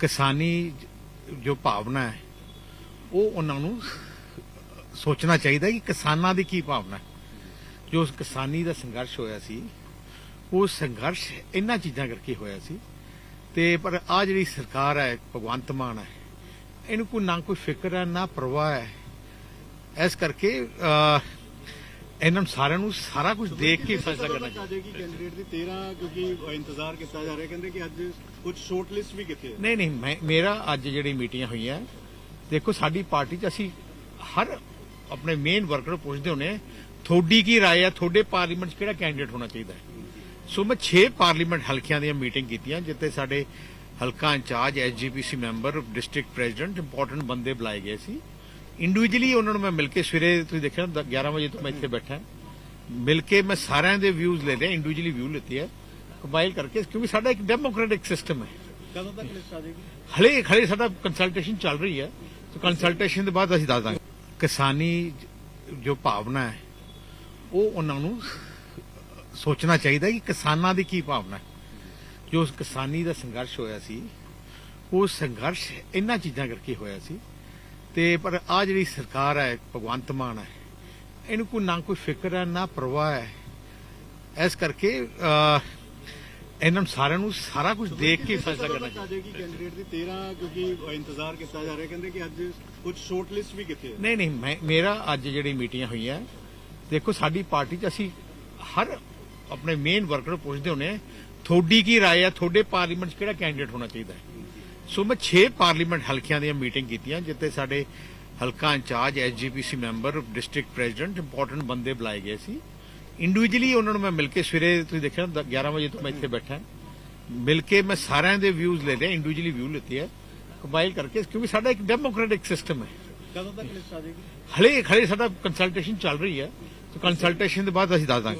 ਕਿਸਾਨੀ ਜੋ ਭਾਵਨਾ ਹੈ, ਉਹ ਉਹਨਾਂ ਨੂੰ ਸੋਚਣਾ ਚਾਹੀਦਾ ਕਿ ਕਿਸਾਨਾਂ ਦੀ ਕੀ ਭਾਵਨਾ ਹੈ। ਜੋ ਕਿਸਾਨੀ ਦਾ ਸੰਘਰਸ਼ ਹੋਇਆ ਸੀ, ਉਹ ਸੰਘਰਸ਼ ਇਹਨਾਂ ਚੀਜ਼ਾਂ ਕਰਕੇ ਹੋਇਆ ਸੀ। ਤੇ ਪਰ ਆ ਜਿਹੜੀ ਸਰਕਾਰ ਹੈ, ਭਗਵੰਤ ਮਾਨ ਹੈ, ਇਹਨੂੰ ਕੋਈ ਨਾ ਕੋਈ ਫਿਕਰ ਹੈ, ਨਾ ਪਰਵਾਹ ਹੈ। ਇਸ ਕਰਕੇ ਇਹਨਾਂ ਨੂੰ ਸਾਰਿਆਂ ਨੂੰ ਸਾਰਾ ਕੁਝ ਦੇਖ ਕੇ ਫੈਸਲਾ ਕਰਨਾ ਚਾਹੀਦਾ ਆ ਜਾਏਗੀ ਕੈਂਡੀਡੇਟ ਦੀ 13 ਕਿਉਂਕਿ ਇੰਤਜ਼ਾਰ ਕੀਤਾ ਜਾ ਰਿਹਾ ਕਹਿੰਦੇ ਕਿ ਅੱਜ ਕੁਝ ਸ਼ਾਰਟ ਲਿਸਟ ਵੀ ਕੀਤੀ ਹੈ ਨਹੀਂ ਨਹੀਂ ਮੈਂ ਮੇਰਾ ਅੱਜ ਜਿਹੜੀ ਮੀਟਿੰਗਾਂ ਹੋਈਆਂ ਦੇਖੋ ਸਾਡੀ ਪਾਰਟੀ 'ਚ ਅਸੀਂ ਹਰ ਆਪਣੇ ਮੇਨ ਵਰਕਰ ਨੂੰ ਪੁੱਛਦੇ ਹੁੰਨੇ ਤੁਹਾਡੀ ਕੀ رائے ਹੈ ਤੁਹਾਡੇ ਪਾਰਲੀਮੈਂਟ 'ਚ ਕਿਹੜਾ ਕੈਂਡੀਡੇਟ ਹੋਣਾ ਚਾਹੀਦਾ ਹੈ ਸੋ ਮੈਂ 6 ਪਾਰਲੀਮੈਂਟ ਹਲਕਿਆਂ ਦੀਆਂ ਮੀਟਿੰਗ ਕੀਤੀਆਂ ਜਿੱਥੇ ਸਾਡੇ ਹਲਕਾ in charge SGPC member district president important ਬੰਦੇ ਬੁਲਾਏ ਗਏ ਸੀ ਇੰਡੀਵਿਜੂਅਲੀ ਉਹਨਾਂ ਨੂੰ ਮੈਂ ਮਿਲ ਕੇ ਸਵੇਰੇ ਤੁਸੀਂ ਦੇਖਿਆ ਨਾ 11 ਵਜੇ ਤੋਂ ਮੈਂ ਇੱਥੇ ਬੈਠਾ। ਮਿਲ ਕੇ ਮੈਂ ਸਾਰਿਆਂ ਦੇ ਵਿਊਜ਼ ਲੈ ਲਏ ਇੰਡੀਵਿਜੂਅਲੀ ਵਿਊ ਲਿੱਤੇ ਹੈ। ਕੰਬਾਈਨ ਕਰਕੇ ਕਿਉਂਕਿ ਸਾਡਾ ਇੱਕ ਡੈਮੋਕ੍ਰੈਟਿਕ ਸਿਸਟਮ ਹੈ। ਕਦੋਂ ਤੱਕ ਲਿਸਟ ਆ ਜਾਏਗੀ? ਹਲੇ ਹਲੇ ਸਾਡਾ ਕੰਸਲਟੇਸ਼ਨ ਚੱਲ ਰਹੀ ਹੈ। ਸੋ ਕੰਸਲਟੇਸ਼ਨ ਦੇ ਬਾਅਦ ਅਸੀਂ ਦੱਸ ਦਾਂਗੇ। ਕਿਸਾਨੀ ਜੋ ਭਾਵਨਾ ਹੈ ਉਹ ਉਹਨਾਂ ਨੂੰ ਸੋਚਣਾ ਚਾਹੀਦਾ ਕਿ ਕਿਸਾਨਾਂ ਦੀ ਕੀ ਭਾਵਨਾ ਹੈ। ਜੋ ਕਿਸਾਨੀ ਦਾ ਸੰਘਰਸ਼ ਹੋਇਆ ਸੀ ਉਹ ਸੰਘਰਸ਼ ਇਹਨਾਂ ਚੀਜ਼ਾਂ ਕਰਕੇ ਹੋਇਆ ਸੀ ਤੇ ਪਰ ਆ ਜਿਹੜੀ ਸਰਕਾਰ ਹੈ ਭਗਵੰਤ ਮਾਨ ਹੈ ਇਹਨੂੰ ਕੋਈ ਨਾ ਕੋਈ ਫਿਕਰ ਹੈ ਨਾ ਪਰਵਾਹ ਹੈ ਇਸ ਕਰਕੇ ਅਹ, ਇਹਨਾਂ ਨੂੰ ਸਾਰਿਆਂ ਨੂੰ ਸਾਰਾ ਕੁਝ ਦੇਖ ਕੇ ਫੈਸਲਾ ਕਰਨਾ ਚਾਹੀਦਾ ਆ ਜਾਏਗੀ ਕੈਂਡੀਡੇਟ ਦੀ 13 ਕਿਉਂਕਿ ਇੰਤਜ਼ਾਰ ਕੀਤਾ ਜਾ ਰਿਹਾ ਕਹਿੰਦੇ ਕਿ ਅੱਜ ਕੁਝ ਸ਼ਾਰਟ ਲਿਸਟ ਵੀ ਕੀਤੀ ਹੈ ਨਹੀਂ ਨਹੀਂ ਮੈਂ ਮੇਰਾ ਅੱਜ ਜਿਹੜੀ ਮੀਟਿੰਗਾਂ ਹੋਈਆਂ ਦੇਖੋ ਸਾਡੀ ਪਾਰਟੀ 'ਚ ਅਸੀਂ ਹਰ ਆਪਣੇ ਮੇਨ ਵਰਕਰ ਨੂੰ ਪੁੱਛਦੇ ਹੁੰਨੇ ਤੁਹਾਡੀ ਕੀ رائے ਹੈ ਤੁਹਾਡੇ ਪਾਰਲੀਮੈਂਟ 'ਚ ਕਿਹੜਾ ਕੈਂਡੀਡੇਟ ਹੋਣਾ ਚਾਹੀਦਾ ਹੈ ਸੋ ਮੈਂ 6 ਪਾਰਲੀਮੈਂਟ ਹਲਕਿਆਂ ਦੀਆਂ ਮੀਟਿੰਗ ਕੀਤੀਆਂ ਜਿੱਥੇ ਸਾਡੇ ਹਲਕਾ incharge SGPC member district president important ਬੰਦੇ ਬੁਲਾਏ ਗਏ ਸੀ। ਇੰਡੀਵਿਜੂਅਲੀ ਉਹਨਾਂ ਨੂੰ ਮੈਂ ਮਿਲ ਕੇ ਸਵੇਰੇ ਤੁਸੀਂ ਦੇਖਿਆ ਨਾ 11 ਵਜੇ ਤੋਂ ਮੈਂ ਇੱਥੇ ਬੈਠਾ। ਮਿਲ ਕੇ ਮੈਂ ਸਾਰਿਆਂ ਦੇ ਵਿਊਜ਼ ਲੈ ਲਏ ਇੰਡੀਵਿਜੂਅਲੀ ਵਿਊ ਲਿੱਤੇ ਹੈ ਕੰਬਾਈਨ ਕਰਕੇ ਕਿਉਂਕਿ ਸਾਡਾ ਇੱਕ ਡੈਮੋਕ੍ਰੈਟਿਕ ਸਿਸਟਮ ਹੈ। ਕਦੋਂ ਤੱਕ ਲਿਸਟ ਆ ਜਾਏਗੀ? ਹਲੇ ਹਲੇ ਸਾਡਾ ਕੰਸਲਟੇਸ਼ਨ ਚੱਲ ਰਹੀ ਹੈ। ਸੋ ਕੰਸਲਟੇਸ਼ਨ ਦੇ ਬਾਅਦ ਅਸੀਂ ਦੱਸ ਦਾਂਗੇ।